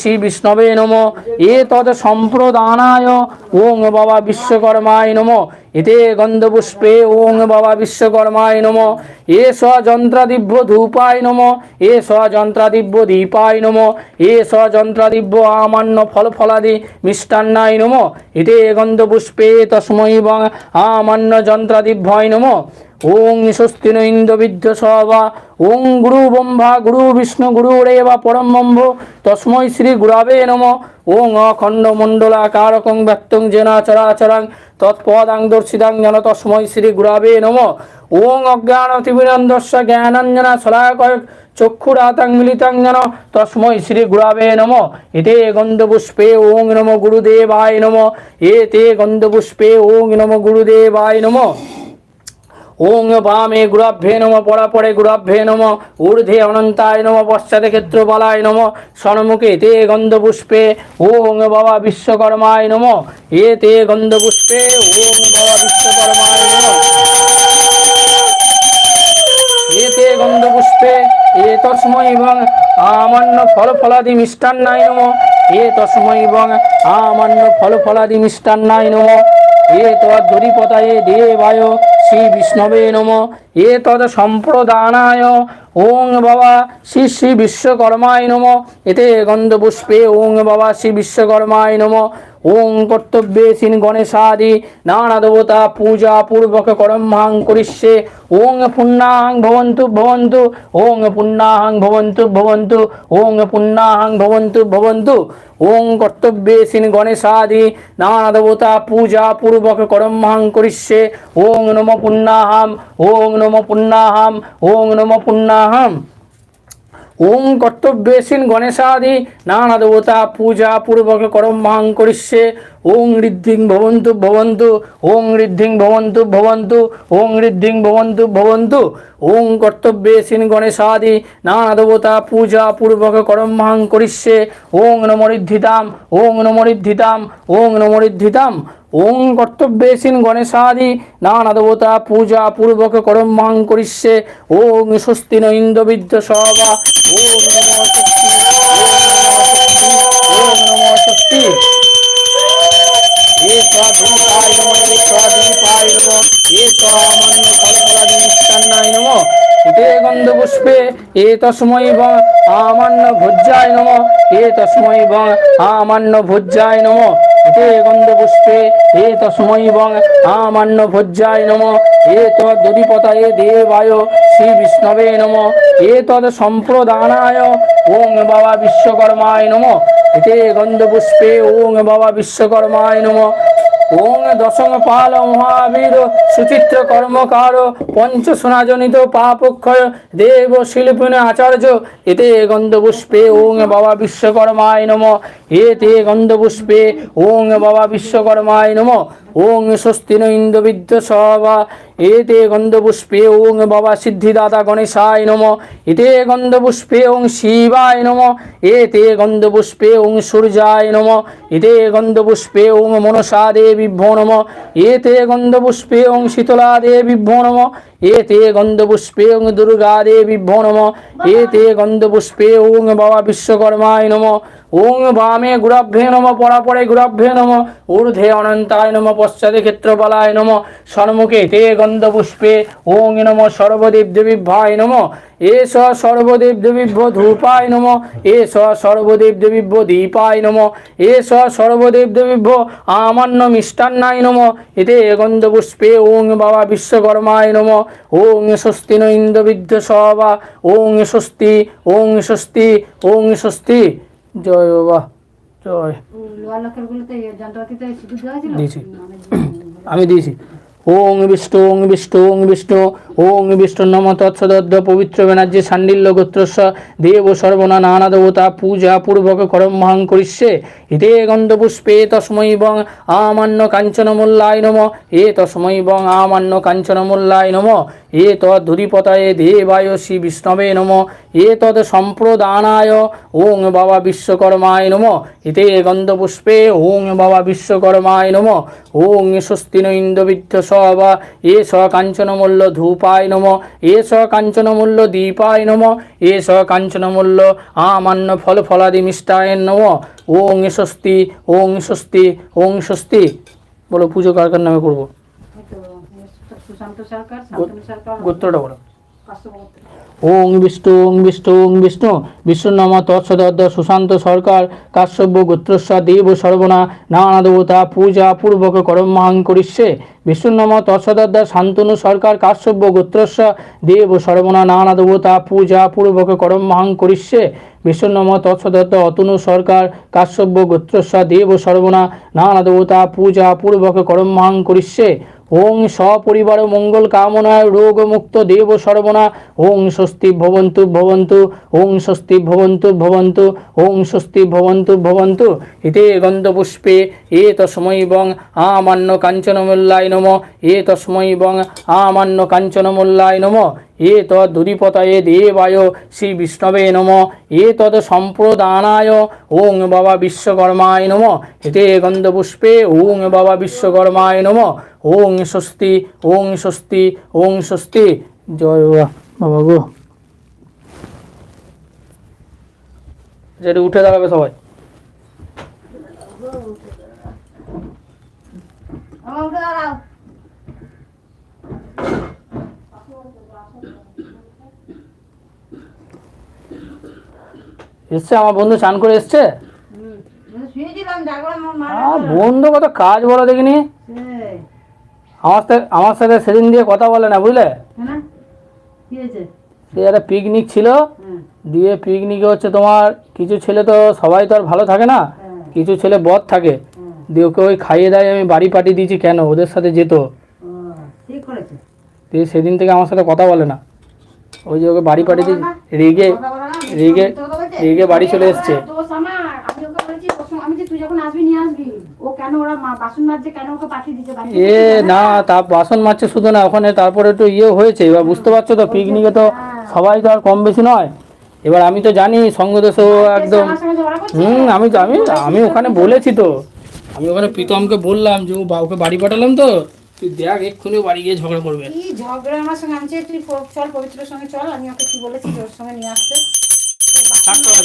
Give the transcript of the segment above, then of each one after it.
শ্রী বিষ্ণবে নম। এ তদ সম্প্রদানায় ওং বাবা বিশ্বকর্মায় নম। এতে গন্ধপুষ্পে ওং বাবা বিশ্বকর্মায় নম। এ স যন্ত্রাদিব্য ধূপায় নম। এ স যন্ত্রাদিব্য দীপায় নম। এ স যন্ত্রাদিব্য আমান্য ফল ফলাদি মিষ্টান্নায় নম। এতে গন্ধপুষ্পে তস্মৈ আমান্য যন্ত্রাদিভ্যয় নম। ওং স্বস্তি ন ইন্দ্রবিদ্য সবা ওং গুরু ব্রহ্মা গুরু বিষ্ণু গুরু রেবা পরম ব্রহ্ম তস্মৈ শ্রী গুরাবে নম ওং অখণ্ড মণ্ডলাকারকং ব্যক্তং জেনা চরাচরাং তৎপদাং দর্শিদাং জন তস্মৈ শ্রী গুরাবে নম ওং অজ্ঞানতিবিরন্দস্য জ্ঞানঞ্জনা শলাকয় চক্ষুরাতাং মিলিতাং যেন তস্মৈ শ্রী গুরাবে নম এতে গন্ধপুষ্পে ওং নম গুরুদেবায় নম এতে গন্ধপুষ্পে ওং নম গুরুদেবায় নম ওং বামে গুরাভ্যে নম, পরাপরে গুরাভ্যে নম, ঊর্ধ্বে অনন্তায় নম, পশ্চাতে ক্ষেত্রপালায় নম, সন্মুখে তে গন্ধপুষ্পে ওং বাবা বিশ্বকর্মায় নম, এ তে গন্ধপুষ্পে ওং বাবা বিশ্বকর্মায় নম। এতে গন্ধপুষ্পে, এ তস্মৈ এবং আমান্য ফল ফলাদি মিষ্টান্নায় নম, এ তস্মৈ এবং আমান্য ফল ফলাদি মিষ্টান্নায় নম। এ তদ্দরিপতায়ে দেবায় শ্রী বিষ্ণবে নম এ তদ সম্প্রদানায় ওং বাবা শ্রী শ্রী বিশ্বকর্মায় নম এতে গন্ধপুষ্পে ওং বাবা শ্রী বিশ্বকর্মায় নম ওং কর্তব্যে সিন গণেশাদি নানা দেবতা পূজা পূর্বক করম্যাং করিষ্যে ওং পুণ্যাং ভবন্তু ভবন্তু ওং পুণ্যাং ভবন্তু ভবন্তু ওং পুণ্যাং ভবন্তু ভবন্তু ওং কর্তব্যে সিন গণেশাদি নানা দেবতা পূজা পূর্বক করম্যাং করিষ্যে ওং নম পুণ্যাহাম ওং নম পুণ্যাহাম ওং নম পুণ্যাহাম ওং কর্তব্যেসীন গণেশাদি নানা দেবতা পূজা পূর্বক মাং করিষ্যে ওং ঋদ্ধিং ভবন্তু ভবন্তু, ওং ঋদ্ধিং ভবন্তু ভবন্তু, ওং ঋদ্ধিং ভবন্তু ভবন্তু। ওং কর্তব্যেসীন গণেশাদি নানা দেবতা পূজা পূর্বক করম্যাং করিষ্যে। ওং নমরিদ্ধিতাম ওং নমরিদ্ধিতাম ওং নমরিদ্ধিতাম। ওং কর্তব্যেসীন গণেশাদি নানা দেবতা পূজা পূর্বক করম্যাং করিষ্যে। ওং স্বস্তি ন ইন্দ্রবিদ্য সবা ওম নমো শক্তি ওম নমো শক্তি এ স্বাধীপায় নম এ আমান্য ভোজ্যায় নম এ তস্মৈ ব আমান্য ভোজ্যায় নম এতে গন্ধপুষ্পে এ তস্মৈ ব আমান্য ভোজ্যায় নম এ তদ্দধিপতায়ে দেবায় শ্রী বিষ্ণবে নম এ তদ সম্প্রদানায় ওং বাবা বিশ্বকর্মায় নম এতে গন্ধপুষ্পে ওং বাবা বিশ্বকর্মায় নম ওং দশম পাল মহাবীর সুচিত্র কর্মকার পঞ্চ সোনাজনিত পাপক্ষয় দেব শিল্পিন আচার্য এতে গন্ধপুষ্পে ওং বাবা বিশ্বকর্মায় নম এতে গন্ধপুষ্পে ওং বাবা বিশ্বকর্মায় নম ওং স্বস্তিন ইন্দ্রবিদ্য সভা এতে গন্ধপুষ্পে ওং বাবা সিদ্ধিদাতা গণেশায় নম এতে গন্ধপুষ্পে ওং শিবায় নম এতে গন্ধপুষ্পে ওং সূর্যায় নম এতে গন্ধপুষ্পে ওং মনসা দেবীভ্যো নম এতে গন্ধপুষ্পে ওং শীতলা দেবীভ্যো নম এতে গন্ধপুষ্পে ওং দুর্গা দেবীভ্যো নম এতে গন্ধপুষ্পে ওং বাবা বিশ্বকর্মায় নম ওং বামে গুরাভ্যে নম পরাপরে গুরাভ্যে নম ঊর্ধ্বে অনন্তায় নম পশ্চাতে ক্ষেত্রপালায় নম সন্মুখে তে গন্ধপুষ্পে ওং নম সর্বদেব দেবীভ্যায় নম এস সর্বদেব দেবীভ্য ধূপায় নম এস সর্বদেব দেবীভ্য দীপায় নম এস সর্বদেব দেবীভ্য আমান্য মিষ্টান্নায় নম এতে গন্ধপুষ্পে ওং বাবা বিশ্বকর্মায় নম ওং স্বস্তি ন সবা ওং স্বস্তি ওং স্বস্তি ওং স্বস্তি। জয় বাবা জয়। দিয়েছি। মানে আমি দিয়েছি। ওং বিষ্ণু ওং বিষ্ণু ওং বিষ্ণু ওং বিষ্ণু নম তৎসদদ্দ পবিত্র ব্যানার্জি সান্ডিল্য গোত্রস্য দেব সর্বনা নানা দেবতা পূজা পূর্বক করম্যাং করিষ্যে। ইতে গন্ধপুষ্পে তস্মৈ বং আমান্য কাঞ্চন মূল্যায় নম। এ তস্মৈ বং আমান্য কাঞ্চন মূল্যায় নম। এ তদ্ধুরিপতায়ে দেবায় শ্রী বিষ্ণবে নম এ তদ সম্প্রদানায় ওং বাবা বিশ্বকর্মায় নম, এতে গন্ধপুষ্পে ওং বাবা বিশ্বকর্মায় নম, ওং স্বস্তি ন ইন্দ্রবিদ্ধ বা এ স কাঞ্চনমূল্য ধূপায় নম এ স কাঞ্চনমূল্য দীপায় নম এ স কাঞ্চনমূল্য আমান্য ফল ফলাদি মিষ্টায় নম, ওং স্বস্তি ওং স্বস্তি ওং স্বস্তি। বলো পুজো কার নামে করব এই তো, সুশান্ত সরকার শান্তনু সরকার গোত্রটা বলো। ওং বিষ্ণু ওং বিষ্ণু ওং বিষ্ণু। বিষ্ণুনাম তৎসদদ্দ সুশান্ত সরকার কাশ্যব্য গোত্রস্ব দেব সর্বনা নানা দেবতা পূজা পূর্বক করমাং করিষ্যে। বিষ্ণুনাম তৎসদদ্দ শান্তনু সরকার কাশ্যব্য গোত্রস্ব দেব সর্বনা নানা দেবতা পূজা পূর্বক করমাং করিষ্যে। বিষ্ণুনাম তৎসদত্ত অতনু সরকার কাশ্যব্য গোত্রস্ব দেব সর্বনা নানা দেবতা পূজা পূর্বক করমাং করিষ্যে। ওং সপরিবার মঙ্গল কামনায় রোগ মুক্ত দেব সর্বনা। ওং স্বস্তি ভবন্তু ভবন্তু, ওং স্বস্তি ভবন্তু ভবন্তু, ওং স্বস্তি ভবন্তু ভবন্তু। এতে গন্ধপুষ্পে, এ তস্মৈ বং আমান্য কাঞ্চনমূল্যায় নম। এ তস্মৈ বং আমান্য কাঞ্চনমূল্যায় নম। এ তদুরিপতায়ে দেবায় শ্রী বিষ্ণবে নম এ তদ সম্প্রদানায় ওং বাবা বিশ্বকর্মায় নম এতে গন্ধপুষ্পে ওং বাবা বিশ্বকর্মায় নম ওং স্বস্তি ওং স্বস্তি ওং স্বস্তি জয় বাবা গো যেটা উঠে দাঁড়াবে সবাই উঠে দাঁড়াও। এসছে, আমার বন্ধু চান করে এসছে? বন্ধু, কত কাজ বলো দেখিনি। আমার সাথে আমার সাথে সেদিন দিয়ে কথা বলে না, বুঝলে? সে একটা পিকনিক ছিল, দিয়ে পিকনিকে হচ্ছে তোমার, কিছু ছেলে তো সবাই তো আর ভালো থাকে না, কিছু ছেলে বদ থাকে, দিয়ে ওকে ওই খাইয়ে দেয় আমি বাড়ি পাঠিয়ে দিয়েছি কেন? ওদের সাথে যেত। দিয়ে সেদিন থেকে আমার সাথে কথা বলে না। ওই যে ওকে বাড়ি পাঠিয়ে দিয়েছি, রেগে রেগে কথা বাড়ি চলে এসছে। দোষ আমার আমি ওকে বলেছি আমি যে তুই যখন আসবি নিয়ে আসবি। ও কেন ওরা মা- বাসন মাজছে কেন ওকে পাঠিয়ে দিচ্ছে বাড়ি এ না তা বাসন মারছে শুধু না ওখানে তারপরে একটু ইয়ে হয়েছে। এবার বুঝতে পারছ তো পিকনিকে তো সবাই তো আর কম বেশি নয়। এবার আমি তো জানি সঙ্গদেশও একদম? হুম আমি তো- আমি আমি ওখানে বলেছি তো। আমি ওখানে প্রীতমকে বললাম যে ও ওকে বাড়ি পাঠালাম তো। তুই দেখ এক্ষুনি বাড়ি গিয়ে ঝগড়া করবে। কি ঝগড়া? আমার সঙ্গে আমি চাই তুই চল পবিত্রের সঙ্গে চল আমি ওকে কি বলেছি ওর সঙ্গে নিয়ে আসতে। Exacto.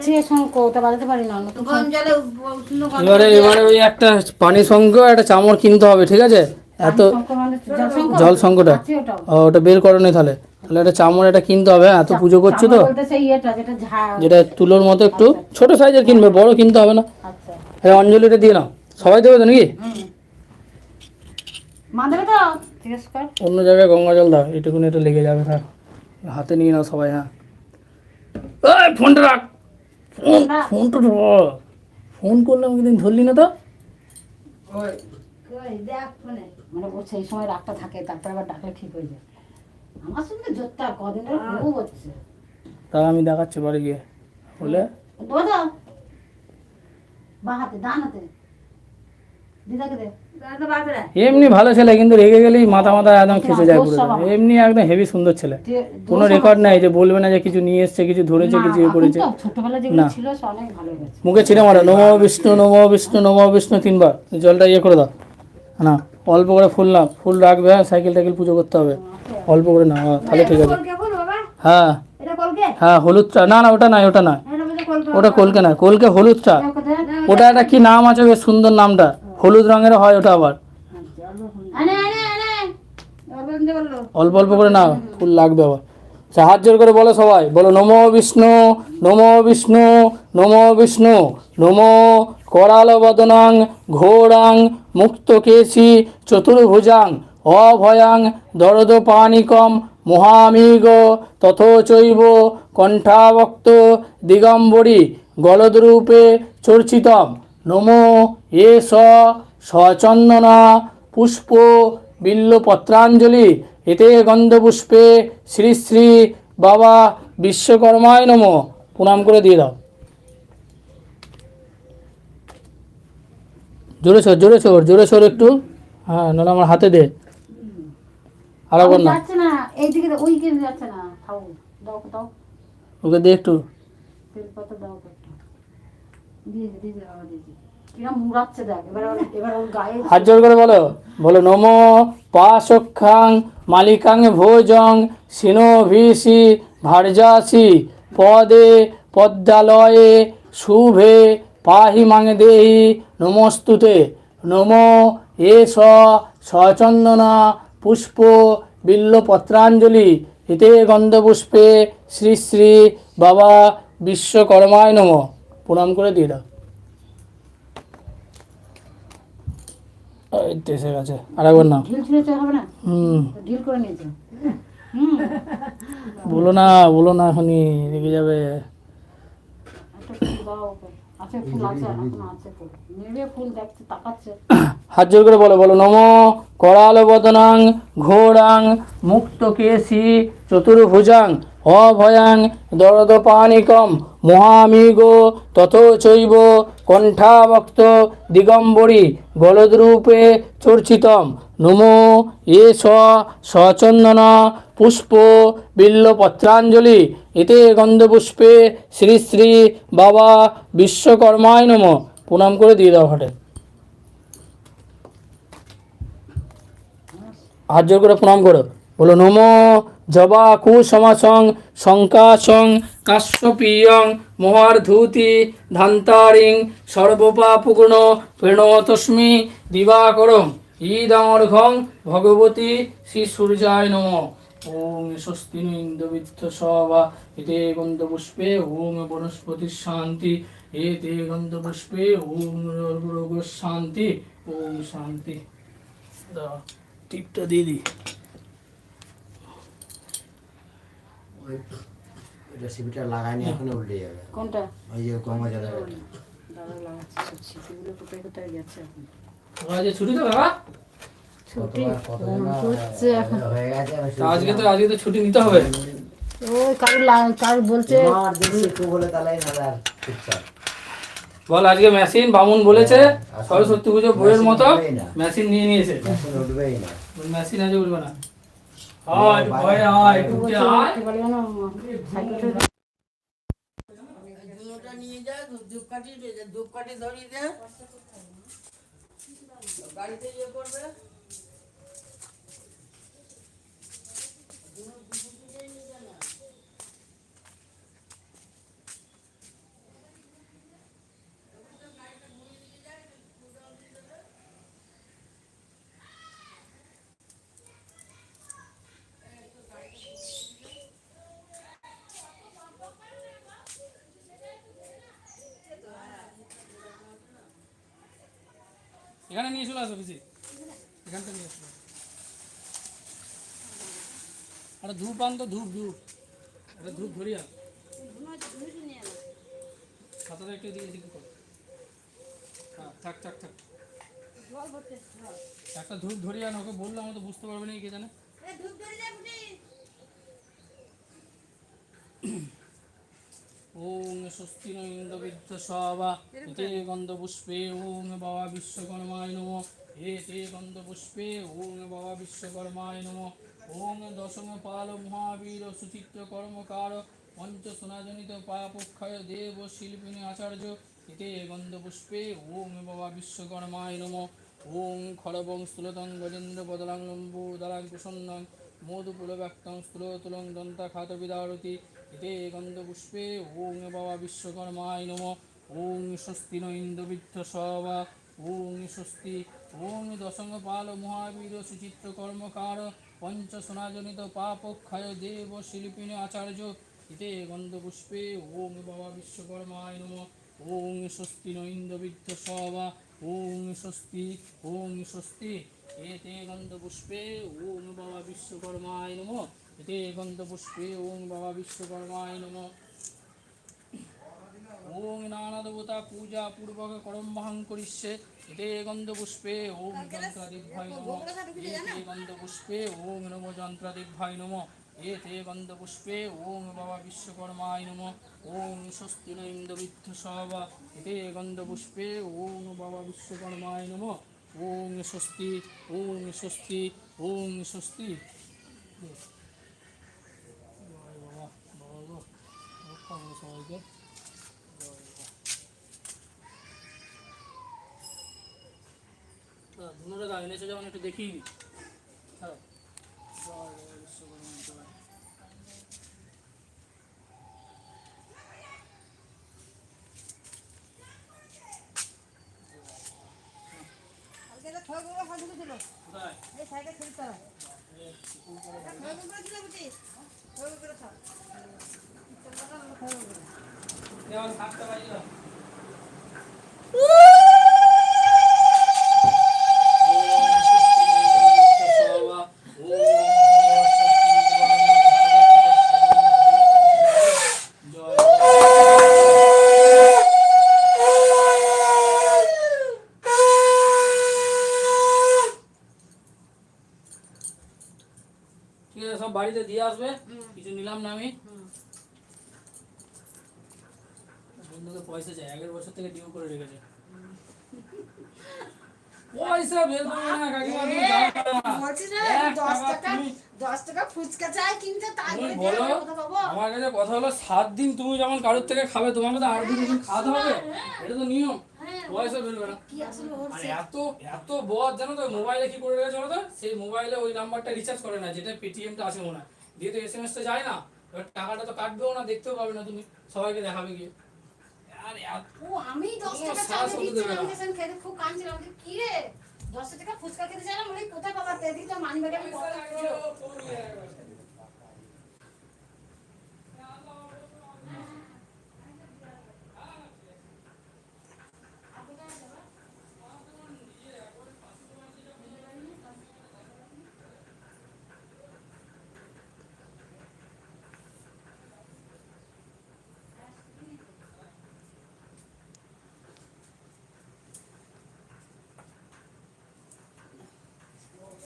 দিয়ে শঙ্খ ওটা বাজাতে পারি না গরম জলে উষ্ণ গরম এবারে এবারে ওই একটা পানি শঙ্খ একটা চামড় কিনতে হবে ঠিক আছে? এত মানে জল ও, ওটা বের করো নি তাহলে। তাহলে একটা চামড় একটা কিনতে হবে এত পুজো করছ তো। যেটা তুলোর মতো একটু ছোট সাইজের কিনবে বড় কিনতে হবে না। আচ্ছা। অঞ্জলিটা দিয়ে নাও। সবাই দেবে তো নাকি? অন্য জায়গায় গঙ্গা জল দাও এটুকুনি এটা লেগে যাবে থাক। হাতে নিয়ে নাও সবাই হ্যাঁ। এই, ফোনটা রাখ। ফোন ফোনটা ফোন করলাম কিন্তু ধরলি না তো? কই? দেখ ফোনে। মানে সেই সময় রাগটা থাকে তারপর আবার ডাকলে ঠিক হয়ে যায়। আমার সঙ্গে জোরটা কদিন ধরে হচ্ছে। তা আমি দেখাচ্ছি বাড়ি গিয়ে। বলে? তো বা হাতে ডান হাতে। দিদাকে দে। দাদা এমনি ভালো ছেলে কিন্তু রেগে গেলেই মাথা মাথা একদম খেসে যায় পুরো এমনি একদম হেভি সুন্দর ছেলে। কোনো রেকর্ড নাই যে বলবে না যে কিছু নিয়ে এসছে কিছু ধরেছে কিছু ইয়ে করেছে। না। হয়ে মুখে ছিঁড়ে মারো। নম বিষ্ণু নম বিষ্ণু নম বিষ্ণু তিনবার। জলটা ইয়ে করে দাও। না অল্প করে ফুল না ফুল রাখবে হ্যাঁ সাইকেল টাইকেল পুজো করতে হবে। অল্প করে না হ্যাঁ তাহলে ঠিক আছে। হ্যাঁ। হ্যাঁ হলুদ হ্যাঁ না না ওটা নাই ওটা বলে কলকে ওটা কলকে না কলকে হলুদ চা। ওটা একটা কি নাম আছে বেশ সুন্দর নামটা। হলুদ রঙের হয় ওটা আবার। অল্প অল্প করে না ফুল লাগবে আবার। আচ্ছা, হাত জোর করে বলো সবাই বলো নম বিষ্ণু নম বিষ্ণু নম বিষ্ণু নম করাল বদনাং ঘোরাং মুক্ত কেশি চতুর্ভুজাং অভয়াং দরদ পানিকম মহামিগ তথোচৈব কণ্ঠাবক্ত দিগম্বরী গলদরূপে চর্চিতম। নম এস সচন্দনা পুষ্প বিল্লপত্রাঞ্জলি। এতে গন্ধপুষ্পে শ্রী শ্রী বাবা বিশ্বকর্মায় নম। প্রণাম করে দিয়ে দাও। জোরে সর জোরে সর জোরে সর একটু। হ্যাঁ নাহলে আমার হাতে দে। আর একবার না। এইদিকে ওই দিকে যাচ্ছে না দাও দাও। ওকে দে একটু। দাও। হাত জোর করে বলো। বলো, নম পাশক্ষাং মালিকাং ভোজং সিনো ভিসি ভার্যাসি পদে পদ্মালয়ে শুভে পাহি মাঙে দেহি নমস্তুতে। নম এস সচন্দনা পুষ্প বিল্লপত্রাঞ্জলি এতে গন্ধপুষ্পে শ্রী শ্রী বাবা বিশ্বকর্মায় নম। প্রণাম করে দিয়ে দাও। এই তো এসে গেছে। আর একবার না ঢিল ছিঁড়েছে হবে না? হুম। বলো না বলো না এখনই রেগে যাবে। হাত জোর করে বলো বলো নম করাল বদনাং ঘোরাং মুক্ত কেশি চতুর্ভুজাং অভয়াং দরদ পানিকম মহামিগ তথৈব কণ্ঠাভক্ত দিগম্বরী গলদ্রূপে চর্চিতম। নম এস সচন্দনা পুষ্প বিল্লপত্রাঞ্জলি। এতে গন্ধপুষ্পে শ্রী শ্রী বাবা বিশ্বকর্মায় নম। প্রণাম করে দিয়ে দাও ঘটে জোর করে প্রণাম করো। বলো, নম জবা কুসমাসং শঙ্কাসং, কাশ্যপীয়ং মহার ধূতি ধান্তারিং, সর্বপাপগুণ প্রণতস্মি দিবাকরম ঈদমর্ঘং ভগবতী শ্রী সূর্যায় নম। ওং স্বস্তি ইন্দ্রবিত্ত সবা এতে গন্ধপুষ্পে ওং বনস্পতি শান্তি এতে গন্ধপুষ্পে ওং রোগ শান্তি। ওং শান্তি টিপটা দিয়ে দিই। রেসিপিটা লাগাইনি এখন উল্টে যাবে। কোনটা? ওই যে গঙ্গা জলের দাদা লাগাচ্ছে সব স্মৃতিগুলো কোথায় কোথায় গেছে এখন? তোমরা যে ছুটি তো বাবা? ছুটি? কতবার কতদিন হচ্ছে এখন। গেছে আমি তা আজকে তো আজকে তো ছুটি নিতে হবে। ওই কারুর লা- বলছে আমার দেখছি একটু বলে তাহলে না আর চুপচাপ বল আজকে মেশিন বামুন বলেছে হ্যাঁ, সরস্বতী পুজো বইয়ের মতো মেশিন নিয়ে নিয়েছে। মেশিন আজ উঠবে না। ধরিয়ে দে। গাড়িতে ইয়ে করবে এখানে নিয়ে চলে আসো, পিসি। এখানটা নিয়ে আসো। আরে ধূপ আন তো, ধূপ ধূপ। আরে ধূপ ধরিয়া খাতাটা একটু এদিকে এদিকে করো। হ্যাঁ থাক থাক থাক। একটা ধূপ ধরিয়া ওকে বললাম তো বুঝতে পারবে না কে জানে। ওং স্বস্তি ন সবা এতে গন্ধপুষ্পে ওং বাবা বিশ্বকর্মায় নম। এতে গন্ধপুষ্পে ওং বাবা বিশ্বকর্মায় নম। ওং দশম পাল মহাবীর সুচিত্র কর্মকার পঞ্চ সোনাজনিত পাপক্ষয় দেব শিল্পিনী আচার্য। এতে গন্ধপুষ্পে ওং বাবা বিশ্বকর্মায় নম। ওং খড়বং স্থূলতং গজেন্দ্র বদলাং লম্বু দলাং কুসন্নং মধুপুর ব্যক্তং স্থূলতুলং দন্তাখাত বিদারতি এতে গন্ধপুষ্পে ওং বাবা বিশ্বকর্মায় নম ওং স্বস্তি ন ইন্দ্রবিদ্ধ সবা ওং স্বস্তি ওং দশম পাল মহাবীর সুচিত্র কর্মকার পঞ্চ সোনাজনিত পাপক্ষয় দেব শিল্পিনী আচার্য এতে গন্ধপুষ্পে ওং বাবা বিশ্বকর্মায় নম ওং স্বস্তি ন ইন্দ্রবিদ্ধ সবা ওং স্বস্তি ওং স্বস্তি এতে গন্ধপুষ্পে ওং বাবা বিশ্বকর্মায় নম এতে গন্ধপুষ্পে ওং বাবা বিশ্বকর্মায় নম ওং নানাদেবতা পূজা পূর্বক করম্বহং করিষ্যে এতে গন্ধপুষ্পে ওং যন্ত্রাদিভ্যায় নম এতে গন্ধপুষ্পে ওং নম যন্ত্রাদিভ্যায় নম এতে গন্ধপুষ্পে ওং বাবা বিশ্বকর্মায় নম ওং স্বস্তি ন ইন্দ্রবিদ্ধ সবা এতে গন্ধপুষ্পে ওং বাবা বিশ্বকর্মায় নম ওং স্বস্তি ওং স্বস্তি ওং স্বস্তি জয় বাবা বাবা গো করো সবাইকে ধুনোটা দাও এনেছে যখন একটু দেখিয়ে নি হ্যাঁ জয় বাবা বিশ্বকর্মা ঠিক আছে সব বাড়িতে দিয়ে আসবে কিছু নিলাম না আমি বন্ধুকে পয়সা চাই আগের বছর থেকে ডিউ করে রেখেছে। পয়সা বের করবে না কাকিমা তুমি দশ টাকা দশ টাকা ফুচকা চাই কিনতে বলো আমার কাছে কথা হলো সাত দিন তুমি যখন কারোর থেকে খাবে তোমাকে তো আট দিন দিন খাওয়াতে হবে। এটা তো নিয়ম। পয়সা বেরোবে না। কি আসলে ওর আর এত এত বদ জানো তো মোবাইলে কি করে রেখেছে তো? সেই মোবাইলে ওই নাম্বারটা রিচার্জ করে না যেটা পেটিএমটা আছে মনে হয়। দিয়ে তো এস টা যায় না। এবার টাকাটা তো কাটবেও না দেখতেও পাবে না তুমি। সবাইকে দেখাবে গিয়ে। ও আমি দশ কোনো টাকা সাহস চাল হতে দিচ্ছি দেবে না। আমি সেদিন খেতে খুব কাঁদছিলাম। আমি বলি, কি রে দশ টাকা ফুচকা খেতে চাইলাম? বলি কোথায় পাবা? তেদিক তো মানি ব্যাগে আমি পকেটে ছিল।